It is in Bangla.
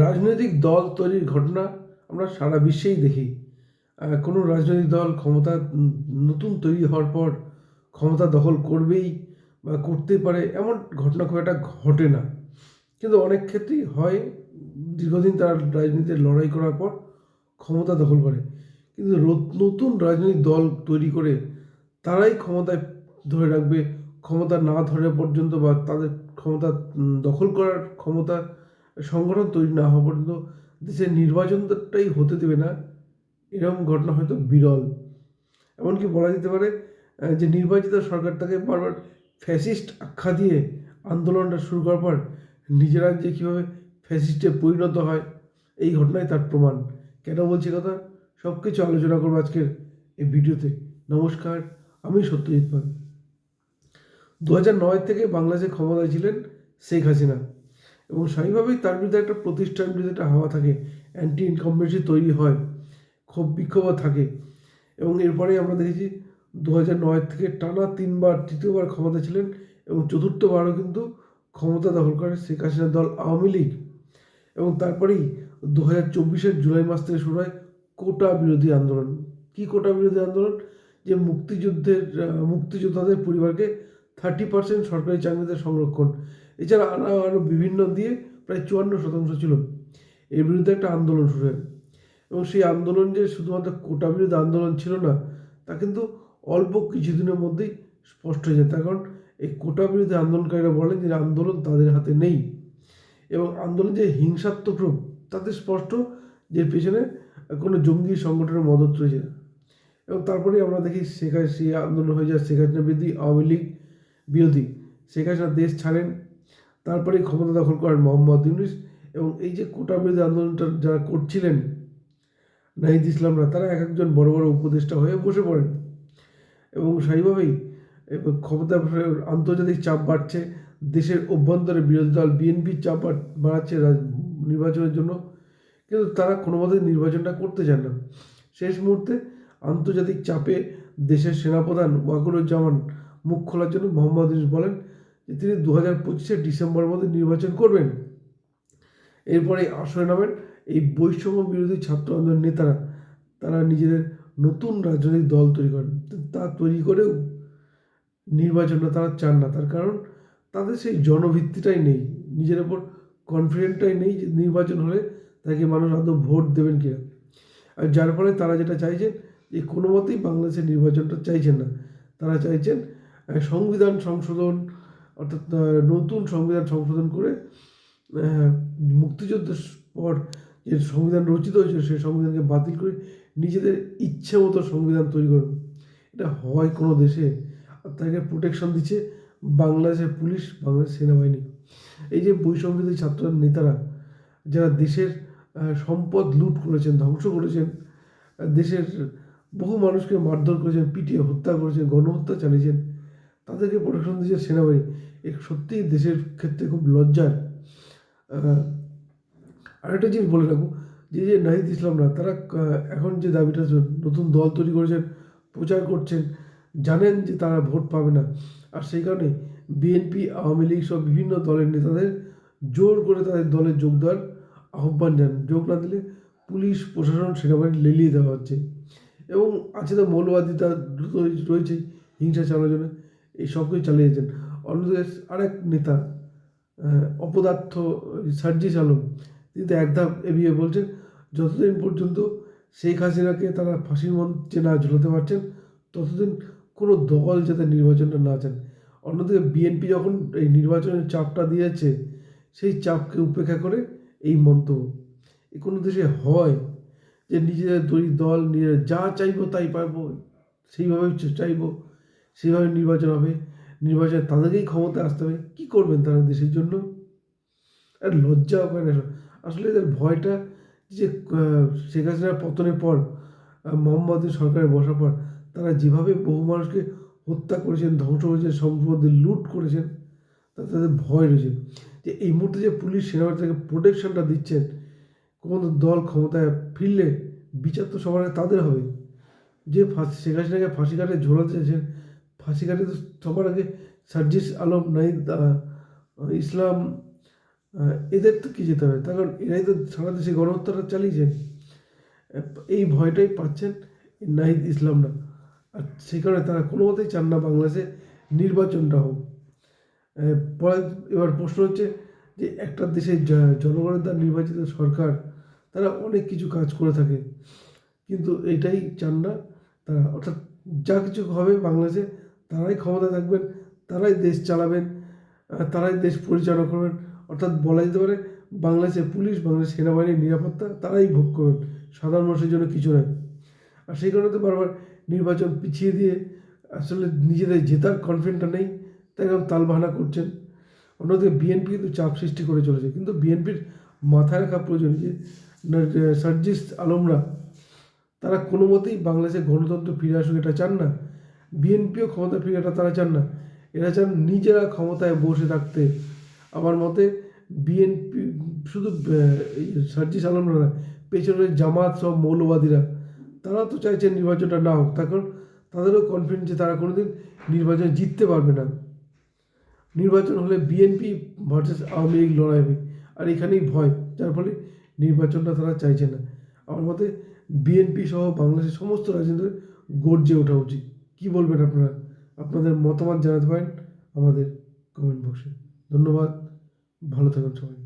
রাজনৈতিক দল তৈরির ঘটনা আমরা সারা বিশ্বেই দেখি। কোনো রাজনৈতিক দল ক্ষমতা নতুন তৈরি হওয়ার পর ক্ষমতা দখল করবেই বা করতে পারে এমন ঘটনা খুব একটা ঘটে না। কিন্তু অনেক ক্ষেত্রেই হয়, দীর্ঘদিন তারা রাজনীতিতে লড়াই করার পর ক্ষমতা দখল করে। কিন্তু নতুন রাজনৈতিক দল তৈরি করে তারাই ক্ষমতায় ধরে রাখবে। ক্ষমতা না ধরে পর্যন্ত বা তাদের ক্ষমতা দখল করার ক্ষমতা সংগঠন তৈরি না হওয়া পর্যন্ত দেশের নির্বাচনটাই হতে দেবে না। এরকম ঘটনা হয়তো বিরল। এমনকি বলা যেতে পারে যে নির্বাচিত সরকার তাকে বারবার ফ্যাসিস্ট আখ্যা দিয়ে আন্দোলনটা শুরু করার পর নিজেরা যে কীভাবে ফ্যাসিস্টে পরিণত হয়, এই ঘটনাই তার প্রমাণ। কেন বলছি কথা? সব কিছু আলোচনা করব আজকের এই ভিডিওতে। নমস্কার, আমি সত্যজিৎ পাল। দু হাজার নয় থেকে বাংলাদেশে ক্ষমতায় ছিলেন শেখ হাসিনা। এবং স্বাভাবিকভাবেই তার বিরুদ্ধে একটা প্রতিষ্ঠান বিরুদ্ধে একটা হাওয়া থাকে অ্যান্টি ইনকমবেন্সি তৈরি হয় ক্ষোভ বিক্ষোভ থাকে। এবং এরপরে আমরা দেখেছি দু হাজার নয় থেকে টানা তিনবার তৃতীয়বার ক্ষমতা ছিলেন এবং চতুর্থবারও কিন্তু ক্ষমতা দখল করে শেখ হাসিনার দল আওয়ামী লীগ। এবং তারপরেই দু হাজার চব্বিশের জুলাই মাস থেকে শুরু হয় কোটা বিরোধী আন্দোলন। কি কোটা বিরোধী আন্দোলন? যে মুক্তিযুদ্ধের মুক্তিযোদ্ধাদের পরিবারকে থার্টি পার্সেন্ট সরকারি চাকরিতে সংরক্ষণ। এছাড়া আরও বিভিন্ন দিয়ে প্রায় চুয়ান্ন শতাংশ ছিল। এর বিরুদ্ধে একটা আন্দোলন শুরু হয়। এবং সেই আন্দোলন যে শুধুমাত্র কোটা বিরোধী আন্দোলন ছিল না, তা কিন্তু অল্প কিছুদিনের মধ্যেই স্পষ্ট হয়ে যায়। তার কারণ, এই কোটা বিরোধী আন্দোলনকারীরা বলেন যে, আন্দোলন তাদের হাতে নেই। এবং আন্দোলন যে হিংসাত্মক রূপ, তাতে স্পষ্ট যে পেছনে কোনো জঙ্গি সংগঠনের মদত রয়েছে। এবং তারপরে আমরা দেখি শেখ হাসিনা আন্দোলন হয়ে যায়। শেখ হাসিনা বিরোধী আওয়ামী লীগ বিরোধী। শেখ হাসিনা দেশ ছাড়েন। তারপরে ক্ষমতা দখল করেন মোহাম্মদ ইউনিস এবং এই যে কোটা বিরোধী আন্দোলনটা যারা করছিলেন নাহিদ ইসলামরা, তারা এক একজন বড় বড় উপদেষ্টা হয়ে বসে পড়েন। এবং এবার ক্ষমতা আন্তর্জাতিক চাপ বাড়ছে। দেশের অভ্যন্তরে বিরোধী দল বিএনপির চাপ বাড়াচ্ছে নির্বাচনের জন্য। কিন্তু তারা কোনো মতে নির্বাচনটা করতে চান না। শেষ মুহূর্তে আন্তর্জাতিক চাপে দেশের সেনাপ্রধান ওয়াকুরুজ্জামান মুখ খোলার জন্য মোহাম্মদ ইউনুস বলেন যে তিনি দু হাজার পঁচিশে ডিসেম্বরের মধ্যে নির্বাচন করবেন। এরপরে আসরে নামেন এই বৈষম্য বিরোধী ছাত্র আন্দোলন নেতারা। তারা নিজেদের নতুন রাজনৈতিক দল তৈরি করেন। তা তৈরি করেও নির্বাচনটা তারা চান না। তার কারণ তাদের সেই জনভিত্তিটাই নেই। নিজের ওপর কনফিডেন্টটাই নেই যে নির্বাচন হলে তাকে মানুষ আদৌ ভোট দেবেন কিনা। আর যার ফলে তারা যেটা চাইছেন যে কোনো মতেই বাংলাদেশের নির্বাচনটা চাইছেন না। তারা চাইছেন সংবিধান সংশোধন, অর্থাৎ নতুন সংবিধান সংশোধন করে মুক্তিযুদ্ধের পর যে সংবিধান রচিত হয়েছিল, সেই সংবিধানকে বাতিল করে নিজেদের ইচ্ছে মতো সংবিধান তৈরি করুন। এটা হয় কোনো দেশে, আর তাকে প্রোটেকশন দিচ্ছে বাংলাদেশের পুলিশ বাংলাদেশ সেনাবাহিনী। এই যে বৈষম্যবিরোধী ছাত্র নেতারা, যারা দেশের সম্পদ লুট করেছেন, ধ্বংস করেছেন, দেশের বহু মানুষকে মারধর করেছেন, পিটিয়ে হত্যা করেছেন, গণহত্যা চালিয়েছেন তাদেরকে প্রোটেকশন দিচ্ছে সেনাবাহিনী। এ সত্যিই দেশের ক্ষেত্রে খুব লজ্জার। আরেকটা জিনিস বলে রাখব, যে যে নাহিদ ইসলামরা, তারা এখন যে দাবিটা নতুন দল তৈরি করেছেন, প্রচার করছেন, জানেন যে তারা ভোট পাবে না। আর সেই কারণে বিএনপি, আওয়ামী লীগ সব বিভিন্ন দলের নেতাদের জোর করে তাদের দলে যোগ দেওয়ার আহ্বান জানান। যোগ না দিলে পুলিশ, প্রশাসন, সেনাবাহিনী লেলিয়ে দেওয়া হচ্ছে। এবং আছে তো মৌলবাদিতা দ্রুত রয়েছে হিংসা চালানোর জন্য। এই সব চালিয়ে যাচ্ছেন অন্যদিকে আরেক নেতা অপদার্থ সার্জিস আলম, তিনি তো এক ধাপ এগিয়ে বলছেন, যতদিন পর্যন্ত শেখ হাসিনাকে তারা ফাঁসির মঞ্চে না ঝুলাতে পারছেন, ততদিন কোনো দল যাতে নির্বাচনটা না চান। অন্যদিকে বিএনপি যখন এই নির্বাচনের চাপটা দিয়েছে, সেই চাপকে উপেক্ষা করে এই মন্তব্য। এ কোনো দেশে হয় যে নিজেদের দুই দল, নিজেরা যা চাইব তাই পারব সেইভাবে চাইব। সেইভাবে নির্বাচন হবে, নির্বাচনে তাদেরকেই ক্ষমতায় আসতে হবে, কী করবেন তারা দেশের জন্য? আর লজ্জা পায় না, আসলে এদের ভয়টা যে শেখ হাসিনার পতনের পর মোহাম্মদ সরকারে বসার পর, তারা যেভাবে বহু মানুষকে হত্যা করেছেন, ধ্বংস করেছেন, সম্পদ লুট করেছেন, তাতে তাদের ভয় রয়েছে। যে এই মুহূর্তে যে পুলিশ সেনাবাহিনী থেকে প্রোটেকশনটা দিচ্ছেন, কোনো দল ক্ষমতায় ফিরলে বিচার তো সবার তাদের হবে। যে ফাঁসি, শেখ হাসিনাকে ফাঁসি কাটে ঝোলাতে চাইছেন ফাঁসি কাটে তো সবার আগে সার্জিস আলম, নাহিদ ইসলাম এদের তো কি যেতে হবে? কারণ এরাই তো সারা দেশে গণহত্যাটা চালিয়েছেন। এই ভয়টাই পাচ্ছেন নাহিদ ইসলামরা। আর সেই কারণে তারা কোনো মতেই চান না বাংলাদেশে নির্বাচনটা হোক। পরে এবার প্রশ্ন হচ্ছে যে একটা দেশের জনগণের দ্বারা নির্বাচিত সরকার, তারা অনেক কিছু কাজ করে থাকে। কিন্তু এটাই চান না তারা। অর্থাৎ যা কিছু হবে বাংলাদেশে তারাই ক্ষমতা থাকবেন, তারাই দেশ চালাবেন তারাই দেশ পরিচালনা করবেন। অর্থাৎ বলা যেতে পারে, বাংলাদেশের পুলিশ বাংলাদেশ সেনাবাহিনীর নিরাপত্তা তারাই ভোগ করবেন। সাধারণ মানুষের জন্য কিছু নয় আর সেই কারণে তো বারবার নির্বাচন পিছিয়ে দিয়ে আসলে নিজেদের জেতার কনফিডেন্টটা নেই, তাই এরকম তালবাহানা করছেন। অন্যদিকে বিএনপি কিন্তু চাপ সৃষ্টি করে চলেছে। কিন্তু বিএনপির মাথায় রাখা প্রয়োজন যে, না- সার্জিস আলমরা, তারা কোনো মতেই বাংলাদেশে গণতন্ত্র ফিরে আসুক এটা চান না। বিএনপিও ক্ষমতা ফিরে, এটা তারা চান না। এরা চান নিজেরা ক্ষমতায় বসে থাকতে। আমার মতে বিএনপি, শুধু সার্জিস আলমরা না পেছনের জামাত সব মৌলবাদীরা, তারা তো চাইছেন নির্বাচনটা না হোক। তার কারণ তাদেরও কনফিডেন্স যে তারা কোনোদিন নির্বাচন জিততে পারবে না। নির্বাচন হলে বিএনপি ভার্সেস আওয়ামী লীগ লড়াই হবে আর এখানেই ভয়, যার ফলে নির্বাচনটা তারা চাইছে না। আমার মতে বিএনপি সহ বাংলাদেশের সমস্ত রাজনীতি গর্জে ওঠা উচিত। কী বলবেন আপনারা? আপনাদের মতামত জানাতে পারেন আমাদের কমেন্ট বক্সে ধন্যবাদ। ভালো থাকুন সবাই।